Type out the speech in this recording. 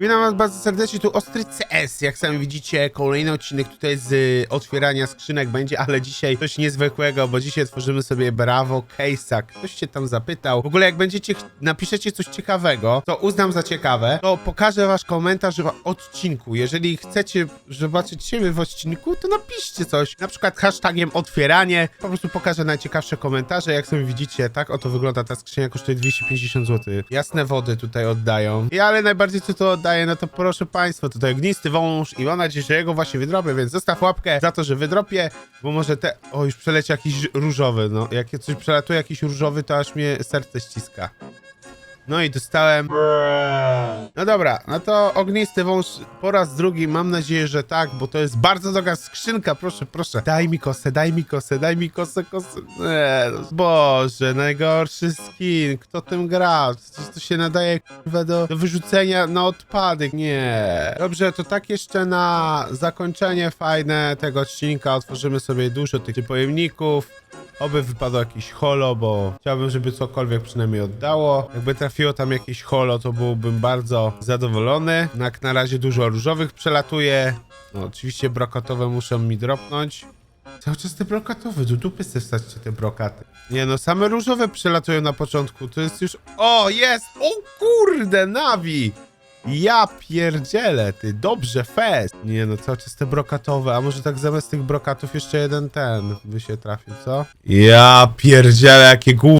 Witam was bardzo serdecznie, tu Ostry CS, jak sami widzicie, kolejny odcinek tutaj z y, otwierania skrzynek będzie, ale dzisiaj coś niezwykłego, bo dzisiaj tworzymy sobie Bravo Case'a, ktoś się tam zapytał, w ogóle jak będziecie, napiszecie coś ciekawego, to uznam za ciekawe, to pokażę wasz komentarz w odcinku, jeżeli chcecie zobaczyć siebie w odcinku, to napiszcie coś, na przykład hashtagiem otwieranie, po prostu pokażę najciekawsze komentarze, jak sami widzicie, tak oto wygląda ta skrzynia, kosztuje 250 zł, jasne wody tutaj oddają, I ale najbardziej co to oddaje, no to proszę państwa, tutaj ognisty wąż i mam nadzieję, że jego właśnie wydrobię, więc zostaw łapkę za to, że wydropię, bo może te, o już przeleci jakiś różowy, no, jak coś przelatuje jakiś różowy, to aż mnie serce ściska. No i dostałem. No dobra, no to ognisty wąż po raz drugi, mam nadzieję, że tak, bo to jest bardzo droga skrzynka, proszę, proszę. Daj mi kosę, daj mi kosę, daj mi kosę, kosę. Nie, Boże, najgorszy skin, kto tym gra? Przecież to się nadaje kurwa, do, do wyrzucenia na odpadek, nie. Dobrze, to tak jeszcze na zakończenie fajne tego odcinka otworzymy sobie dużo tych pojemników. Oby wypadło jakieś holo, bo chciałbym, żeby cokolwiek przynajmniej oddało. Jakby trafiło tam jakieś holo, to byłbym bardzo zadowolony. Jak na razie dużo różowych przelatuje. No, oczywiście brokatowe muszą mi dropnąć. Cały czas te brokatowe, do dupy sobie wstawcie te brokaty. Nie no, same różowe przelatują na początku, to jest już... O, jest! O kurde, Navi! Ja pierdzielę, ty, dobrze, fest. Nie no, cały czas te brokatowe, a może tak zamiast tych brokatów jeszcze jeden ten by się trafił, co? Ja pierdzielę, jakie głupie